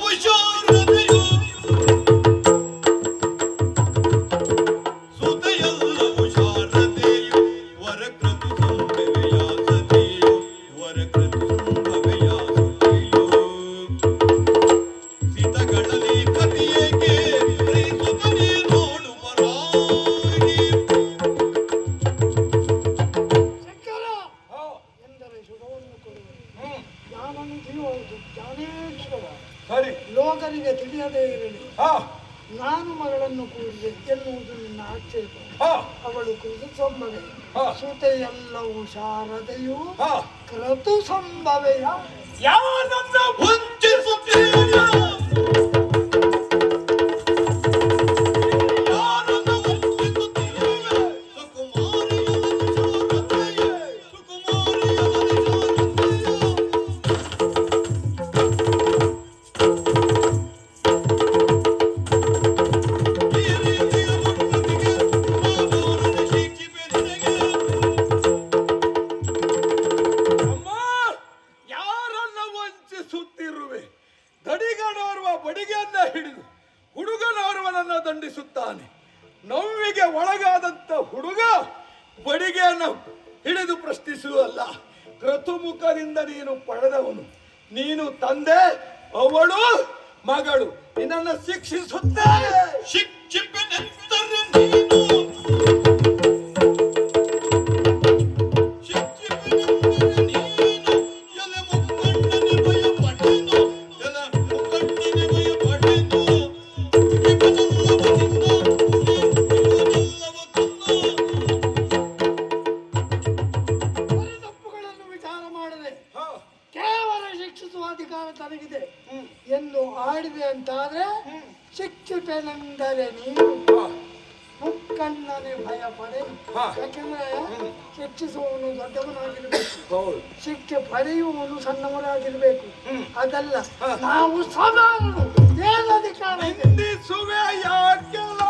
mucho. ಮರ್ಯಾದೆ ಇರಲಿ. ನಾನು ಮಗಳನ್ನು ಕೂಡಿದೆ ಎನ್ನುವುದು ನಿನ್ನ ಆಕ್ಷೇಪ ಅವಳು ಕುರಿತು ಸೊಂಬವೆ. ಸುತೆಯೆಲ್ಲವೂ ಶಾರದೆಯು ಕ್ರತು ಸಂಭವೆಯ? ಯಾವ ಕಣ್ಣನೆ ಭಯ ಪಡೆ ಯಾಕೆಂದ್ರೆ ಶಿಕ್ಷಿಸುವವನು ದೊಡ್ಡವನಾಗಿರ್ಬೇಕು ಶಿಕ್ಷೆ ಪಡೆಯುವವನು ಸಣ್ಣವನಾಗಿರ್ಬೇಕು ಅದಲ್ಲ ನಾವು ಸಾಧಾರಣ ಏನಾಧಿಕಾರ ಯಾಕೆಲ್ಲ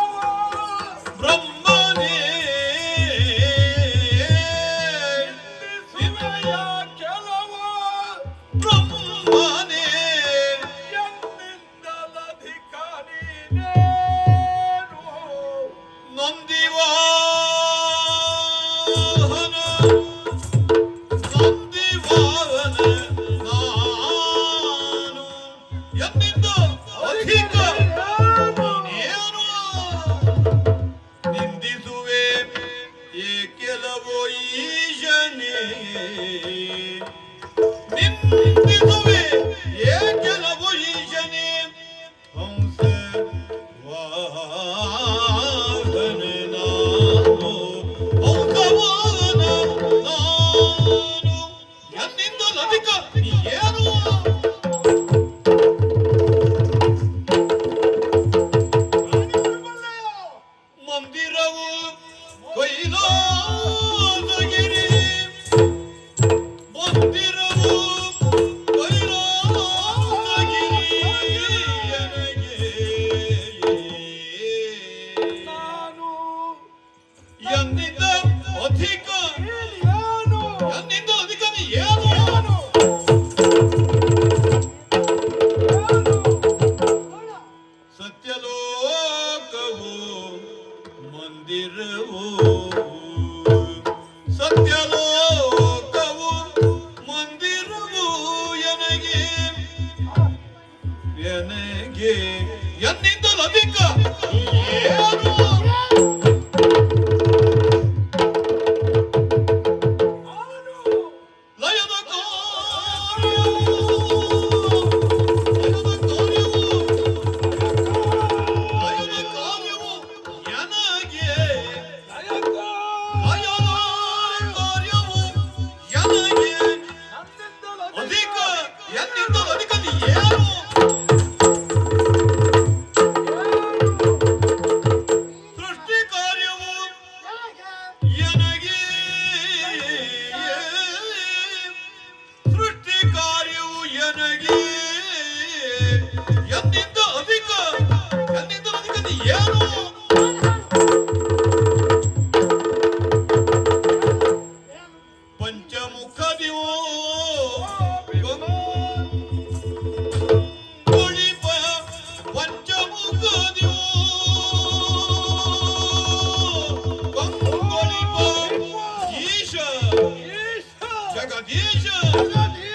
got. I got.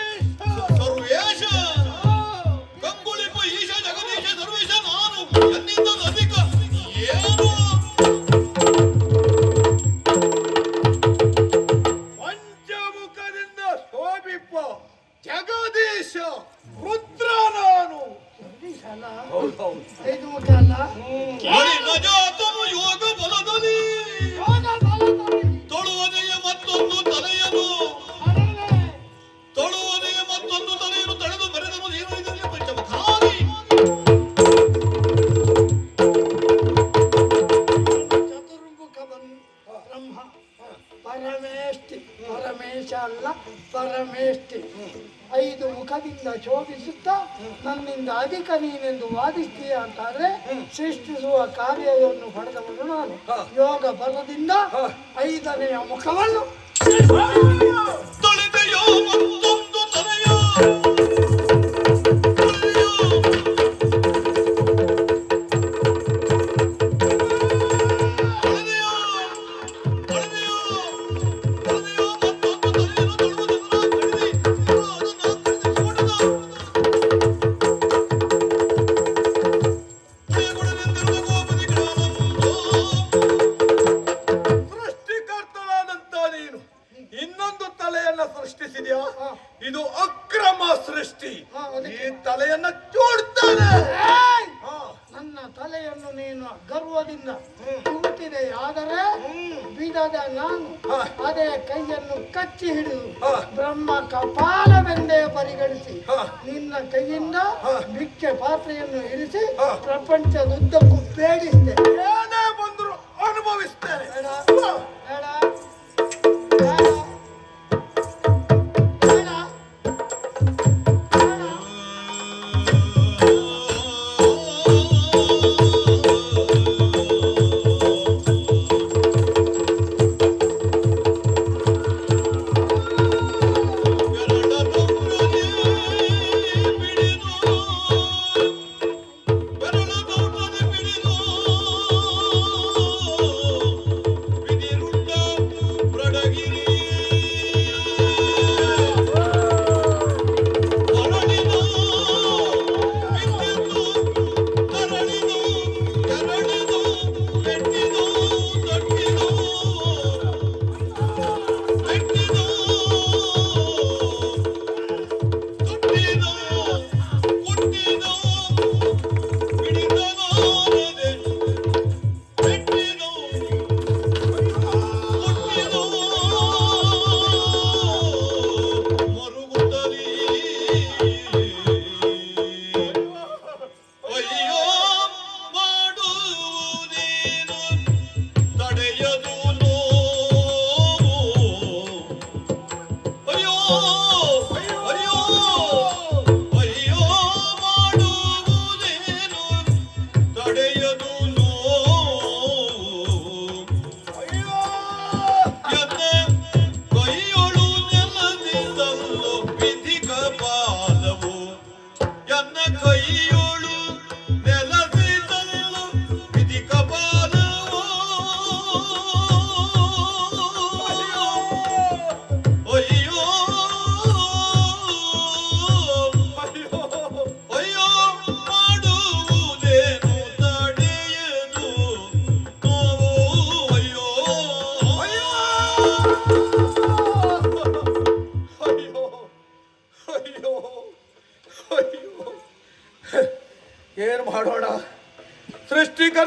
ಅಧಿಕ ನೀನೆಂದು ವಾದಿಸ್ತೀಯ ಅಂತಾದ್ರೆ ಸೃಷ್ಟಿಸುವ ಕಾರ್ಯವನ್ನು ಪಡೆದವನು ನಾನು. ಯೋಗ ಬಲದಿಂದ ಐದನೆಯ ಮುಖವನ್ನು. ಈ ತಲೆಯನ್ನ ಚೂಡ್ತಾನೆ! ನನ್ನ ತಲೆಯನ್ನು ನೀನು ಗರ್ವದಿಂದ ಆದರೆ ಬೀದದ ನಾನು ಅದೇ ಕೈಯನ್ನು ಕಚ್ಚಿ ಹಿಡಿದು ಬ್ರಹ್ಮ ಕಪಾಲವೆಂದೇ ಪರಿಗಣಿಸಿ. ನಿನ್ನ ಕೈಯಿಂದ. ಭಿಕ್ಷೆ ಪಾತ್ರೆಯನ್ನು ಇರಿಸಿ. ಪ್ರಪಂಚದುದ್ದಕ್ಕೂ ಬೇಡಿಸಿದೆ ಏನೇ ಬಂದ್ರು ಅನುಭವಿಸ್ತೇನೆ.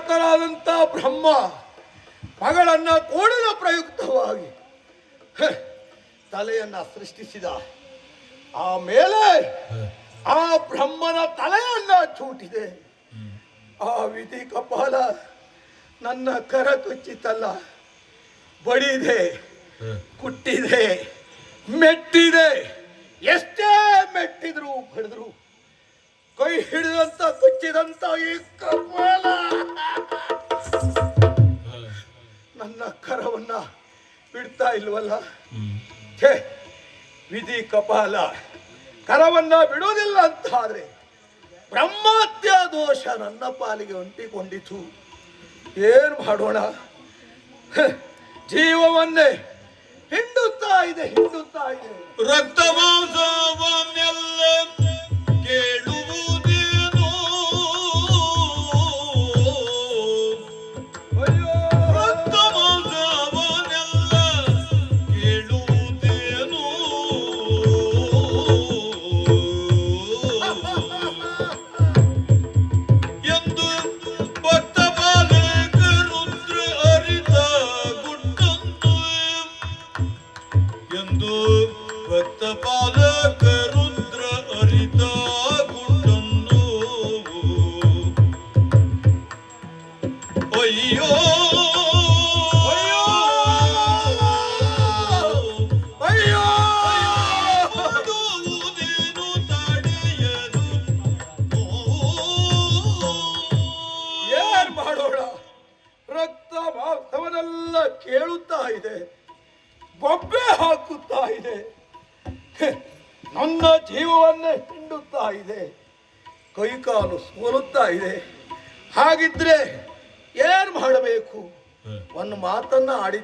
ಸೃಷ್ಟಿಕರ್ತನಾದಂತ ಬ್ರಹ್ಮ ಮಗಳನ್ನ ಕೂಡಲ ಪ್ರಯುಕ್ತವಾಗಿ ತಲೆಯನ್ನ ಸೃಷ್ಟಿಸಿದ. ಆಮೇಲೆ ಆ ಬ್ರಹ್ಮನ ತಲೆಯನ್ನ ಚೂಟಿದೆ. ಆ ವಿಧಿ ಕಪಾಲ ನನ್ನ ಕರ ಕುಚ್ಚಿತಲ್ಲ ಬಡಿದೆ, ಕುಟ್ಟಿದೆ, ಮೆಟ್ಟಿದೆ. ಎಷ್ಟೇ ಮೆಟ್ಟಿದ್ರು, ಬಡಿದ್ರು ಕೈ ಹಿಡಿದಂತ ಕುಚ್ಚಿದಂತ ಈ ಕಪಾಲ ನನ್ನ ಕರವನ್ನ ಬಿಡ್ತಾ ಇಲ್ವಲ್ಲ? ಛೇ, ವಿಧಿ ಕಪಾಲ. ಕರವನ್ನ ಬಿಡೋದಿಲ್ಲ ಅಂತ ಆದ್ರೆ ಬ್ರಹ್ಮತ್ಯ ದೋಷ ನನ್ನ ಪಾಲಿಗೆ ಅಂಟಿಕೊಂಡಿತು. ಏನ್ ಮಾಡೋಣ? ಜೀವವನ್ನೇ ಹಿಂಡುತ್ತಾ ಇದೆ ಹಿಂಡುತ್ತಾ ಇದೆ. ರಕ್ತ ಮಾಂಸವನ್ನೆಲ್ಲ ಕೇಳುವುದೇನೋ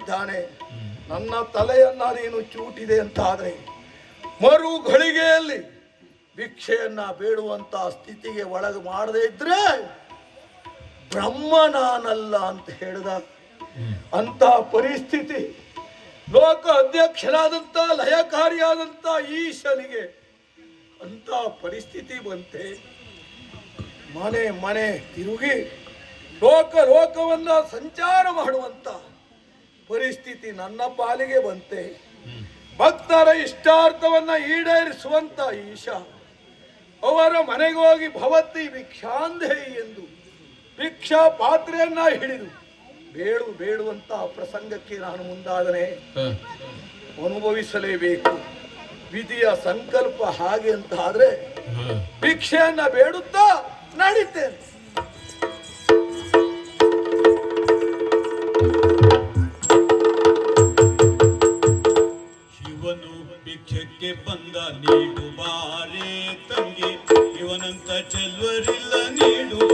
ಮಾತನ್ನ ಆಡಿದ್ದಾನೆ ನನ್ನ ತಲೆಯನ್ನ ನೀನು ಚೂಟಿದೆ ಅಂತಾದ್ರೆ ಮರು ಘಳಿಗೆಯಲ್ಲಿ ಭಿಕ್ಷೆಯನ್ನ ಬೇಡುವಂತ ಸ್ಥಿತಿಗೆ ಒಳಗೆ ಮಾಡದೇ ಇದ್ರೆ ಬ್ರಹ್ಮ ನಾನಲ್ಲ ಅಂತ ಹೇಳಿದ. ಅಂತ ಪರಿಸ್ಥಿತಿ ಲೋಕ ಅಧ್ಯಕ್ಷನಾದಂತ ಲಯಕಾರಿಯಾದಂತ ಈಶನಿಗೆ ಅಂತ ಪರಿಸ್ಥಿತಿ ಬಂತೆ. ಮನೆ ಮನೆ ತಿರುಗಿ ಲೋಕ ಲೋಕವನ್ನ ಸಂಚಾರ ಮಾಡುವಂತ ಪರಿಸ್ಥಿತಿ ನನ್ನ ಪಾಲಿಗೆ ಬಂತೆ. ಭಕ್ತರ ಇಷ್ಟಾರ್ಥವನ್ನ ಈಡೇರಿಸುವಂತ ಈಶ. ಅವರ ಮನೆಗೆ ಹೋಗಿ ಭವತಿ ಭಿಕ್ಷಾಂಧೆ ಎಂದು ಭಿಕ್ಷಾ ಪಾತ್ರೆಯನ್ನ ಹಿಡಿದು ಬೇಡು ಬೇಡುವಂತ ಪ್ರಸಂಗಕ್ಕೆ ನಾನು ಮುಂದಾದರೆ ಅನುಭವಿಸಲೇಬೇಕು. ವಿಧಿಯ ಸಂಕಲ್ಪ ಹಾಗೆ ಅಂತ ಆದ್ರೆ ಭಿಕ್ಷೆಯನ್ನ ಬೇಡುತ್ತಾ ನಡೀತೇನೆ. ಶಿವನು ಭಿಕ್ಷಕ್ಕೆ ಬಂದ ನೀಡುವಾರೇ ತಂಗಿ. ಇವನಂತ ಚೆಲ್ವರಿಲ್ಲ ನೀಡುವ